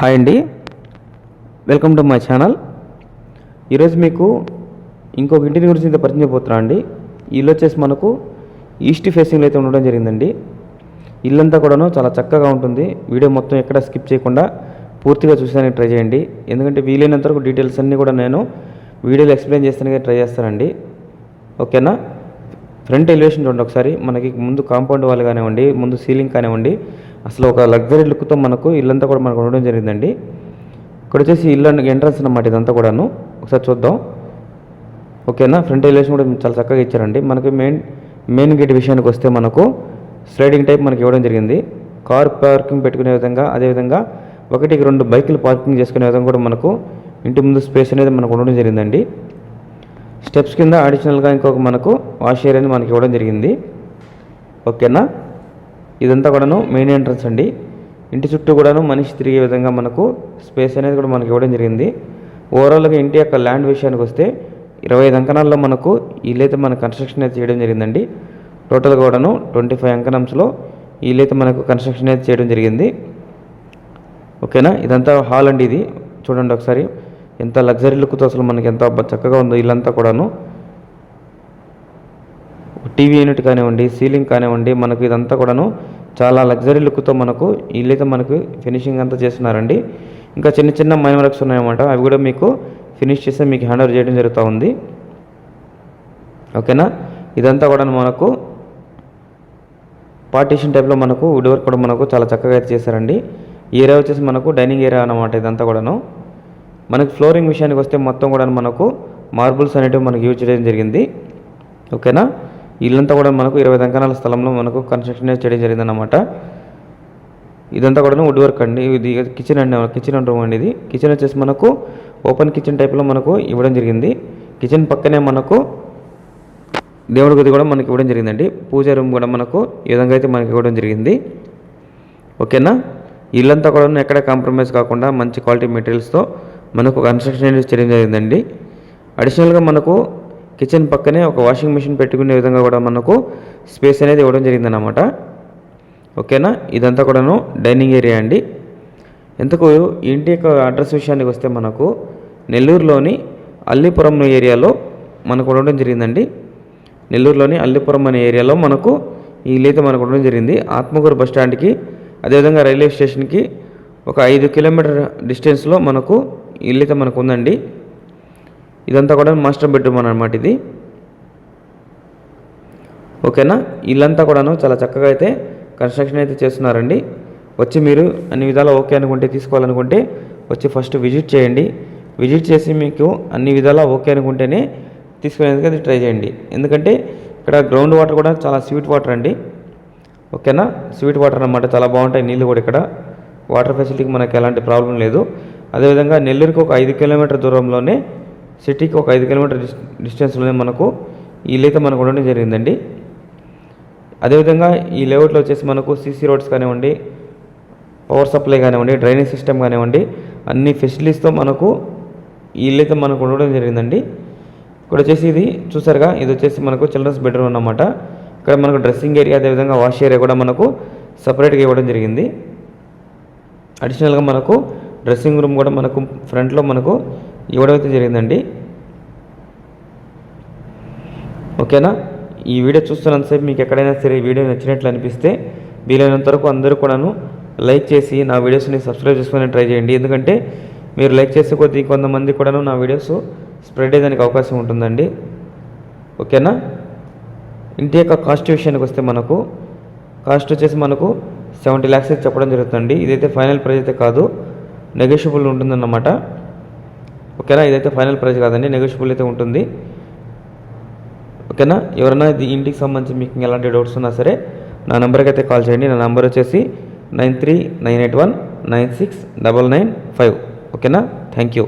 Hi అండి. Welcome to my channel. ఈరోజు మీకు ఇంకొక ఇంటిని గురించి ఇంత పరిచయం చేయబోతున్నా అండి. ఇల్లు వచ్చేసి మనకు ఈస్ట్ ఫేసింగ్లో అయితే ఉండడం జరిగిందండి. ఇల్లంతా కూడాను చాలా చక్కగా ఉంటుంది. వీడియో మొత్తం ఎక్కడ స్కిప్ చేయకుండా పూర్తిగా చూసానికి ట్రై చేయండి. ఎందుకంటే వీలైనంత వరకు డీటెయిల్స్ అన్నీ కూడా నేను వీడియోలో ఎక్స్ప్లెయిన్ చేస్తానికి ట్రై చేస్తానండి. ఓకేనా? ఫ్రంట్ ఎలివేషన్ చూడండి ఒకసారి. మనకి ముందు కాంపౌండ్ వాల్ కానివ్వండి ముందు సీలింగ్ కానివ్వండి అసలు ఒక లగ్జరీ లుక్తో మనకు ఇల్లంతా కూడా మనకు ఉండడం జరిగిందండి. ఇక్కడ వచ్చేసి ఇల్లు ఎంట్రన్స్ అన్నమాట ఇదంతా కూడాను. ఒకసారి చూద్దాం. ఓకేనా? ఫ్రంట్ ఎలివేషన్ కూడా చాలా చక్కగా ఇచ్చారండి. మనకి మెయిన్ మెయిన్ గేట్ విషయానికి వస్తే మనకు స్లైడింగ్ టైప్ మనకి ఇవ్వడం జరిగింది. కార్ పార్కింగ్ పెట్టుకునే విధంగా అదేవిధంగా ఒకటికి రెండు బైకులు పార్కింగ్ చేసుకునే విధంగా కూడా మనకు ఇంటి ముందు స్పేస్ అనేది మనకు ఉండడం జరిగిందండి. స్టెప్స్ కింద అడిషనల్గా ఇంకొక మనకు వాష్ ఏరియా మనకి ఇవ్వడం జరిగింది. ఓకేనా? ఇదంతా కూడాను మెయిన్ ఎంట్రన్స్ అండి. ఇంటి చుట్టూ కూడాను మనిషి తిరిగే విధంగా మనకు స్పేస్ అనేది కూడా మనకి ఇవ్వడం జరిగింది. ఓవరాల్గా ఇంటి యొక్క ల్యాండ్ విషయానికి వస్తే ఇరవై ఐదు అంకణాల్లో మనకు ఇల్లైతే మన కన్స్ట్రక్షన్ అయితే చేయడం జరిగిందండి. టోటల్ కూడాను ట్వంటీ ఫైవ్ అంకణంస్లో ఇల్లైతే మనకు కన్స్ట్రక్షన్ అయితే చేయడం జరిగింది. ఓకేనా? ఇదంతా హాల్ అండి ఇది. చూడండి ఒకసారి. ఎంత లగ్జరీ లుక్తో అసలు మనకి ఎంత చక్కగా ఉందో ఇల్లంతా కూడాను. టీవీ యూనిట్ కానివ్వండి సీలింగ్ కానివ్వండి మనకు ఇదంతా కూడాను చాలా లగ్జరీ లుక్తో మనకు ఇల్లైతే మనకు ఫినిషింగ్ అంతా చేస్తున్నారండి. ఇంకా చిన్న చిన్న మైన్ వర్క్స్ ఉన్నాయన్నమాట. అవి కూడా మీకు ఫినిష్ చేస్తే మీకు హ్యాండ్ ఓవర్ చేయడం జరుగుతూ ఉంది. ఓకేనా? ఇదంతా కూడా మనకు పార్టీషన్ టైప్లో మనకు వుడ్ వర్క్ కూడా మనకు చాలా చక్కగా అయితే చేశారండి. ఈ ఏరియా వచ్చేసి మనకు డైనింగ్ ఏరియా అన్నమాట ఇదంతా కూడాను. మనకి ఫ్లోరింగ్ విషయానికి వస్తే మొత్తం కూడా మనకు మార్బుల్స్ అనేటివి మనకు యూజ్ చేయడం జరిగింది. ఓకేనా? ఇల్లంతా కూడా మనకు ఇరవై దంకనాల స్థలంలో మనకు కన్స్ట్రక్షన్ చేయడం జరిగిందన్నమాట. ఇదంతా కూడా వుడ్ వర్క్ అండి. ఇది కిచెన్ అండి కిచెన్ రూమ్ అండి ఇది. కిచెన్ వచ్చేసి మనకు ఓపెన్ కిచెన్ టైప్లో మనకు ఇవ్వడం జరిగింది. కిచెన్ పక్కనే మనకు దేవుడి గది కూడా మనకి ఇవ్వడం జరిగిందండి. పూజ రూమ్ కూడా మనకు ఈ విధంగా అయితే మనకి ఇవ్వడం జరిగింది. ఓకేనా? ఇల్లంతా కూడా ఎక్కడ కాంప్రమైజ్ కాకుండా మంచి క్వాలిటీ మెటీరియల్స్తో మనకు కన్స్ట్రక్షన్ అనేది చేయడం జరిగిందండి. అడిషనల్గా మనకు కిచెన్ పక్కనే ఒక వాషింగ్ మిషన్ పెట్టుకునే విధంగా కూడా మనకు స్పేస్ అనేది ఇవ్వడం జరిగిందన్నమాట. ఓకేనా? ఇదంతా కూడాను డైనింగ్ ఏరియా అండి. ఎందుకు? ఇంటి యొక్క అడ్రస్ విషయానికి వస్తే మనకు నెల్లూరులోని అల్లిపురం ఏరియాలో మనకు ఉండడం జరిగిందండి. నెల్లూరులోని అల్లిపురం అనే ఏరియాలో మనకు ఈ ఇల్లు మనకు ఉండడం జరిగింది. ఆత్మకూరు బస్ స్టాండ్కి అదేవిధంగా రైల్వే స్టేషన్కి ఒక ఐదు కిలోమీటర్ డిస్టెన్స్లో మనకు ఇల్లు మనకు ఉందండి. ఇదంతా కూడా మాస్టర్ బెడ్రూమ్ అనమాట ఇది. ఓకేనా? ఇల్లంతా కూడాను చాలా చక్కగా అయితే కన్స్ట్రక్షన్ అయితే చేస్తున్నారండి. వచ్చి మీరు అన్ని విధాలా ఓకే అనుకుంటే తీసుకోవాలనుకుంటే వచ్చి ఫస్ట్ విజిట్ చేయండి. విజిట్ చేసి మీకు అన్ని విధాలా ఓకే అనుకుంటేనే తీసుకునేందుకు అది ట్రై చేయండి. ఎందుకంటే ఇక్కడ గ్రౌండ్ వాటర్ కూడా చాలా స్వీట్ వాటర్ అండి. ఓకేనా? స్వీట్ వాటర్ అన్నమాట చాలా బాగుంటాయి నీళ్ళు కూడా ఇక్కడ. వాటర్ ఫెసిలిటీకి మనకి ఎలాంటి ప్రాబ్లం లేదు. అదేవిధంగా నెల్లూరుకి ఒక ఐదు కిలోమీటర్ దూరంలోనే సిటీకి ఒక ఐదు కిలోమీటర్ డిస్టెన్స్లోనే మనకు. ఈ ఇల్లు అయితే మనకు ఉండడం జరిగిందండి. అదేవిధంగా ఈ లేఅవుట్లో వచ్చేసి మనకు సీసీ రోడ్స్ కానివ్వండి పవర్ సప్లై కానివ్వండి డ్రైనేజ్ సిస్టమ్ కానివ్వండి అన్ని ఫెసిలిటీస్తో మనకు ఈ ఇల్లు అయితే మనకు ఉండడం జరిగిందండి. ఇక్కడ వచ్చేసి ఇది చూసారుగా ఇది వచ్చేసి మనకు చిల్డ్రన్స్ బెడ్రూమ్ అన్నమాట. ఇక్కడ మనకు డ్రెస్సింగ్ ఏరియా అదేవిధంగా వాష్ ఏరియా కూడా మనకు సపరేట్గా ఇవ్వడం జరిగింది. అడిషనల్గా మనకు డ్రెస్సింగ్ రూమ్ కూడా మనకు ఫ్రంట్లో మనకు ఇవ్వడమైతే జరిగిందండి? ఓకేనా? ఈ వీడియో చూస్తున్నంతసేపు మీకు ఎక్కడైనా సరే వీడియో నచ్చినట్లు అనిపిస్తే వీలైనంత వరకు అందరూ కూడాను లైక్ చేసి నా వీడియోస్ని సబ్స్క్రైబ్ చేసుకుని ట్రై చేయండి. ఎందుకంటే మీరు లైక్ చేసే కొద్దీ కొంతమంది కూడాను నా వీడియోస్ స్ప్రెడ్ అయ్యేదానికి అవకాశం ఉంటుందండి. ఓకేనా? ఇంటి యొక్క కాస్ట్ విషయానికి వస్తే మనకు కాస్ట్ వచ్చేసి మనకు సెవెంటీ ల్యాక్స్ అయితే చెప్పడం జరుగుతుంది ఇదైతే ఫైనల్ ప్రైస్ అయితే కాదు నెగోషియబుల్ ఉంటుందన్నమాట. ఓకేనా? ఇదైతే ఫైనల్ ప్రైస్ కాదండి నెగోషియబుల్ అయితే ఉంటుంది. ఓకేనా? ఎవరైనా ఇది ఇంటికి సంబంధించి మీకు ఎలాంటి డౌట్స్ ఉన్నా సరే నా నెంబర్కి అయితే కాల్ చేయండి. నా నెంబర్ వచ్చేసి nine three nine eight one nine six double nine five. ఓకేనా? Thank you.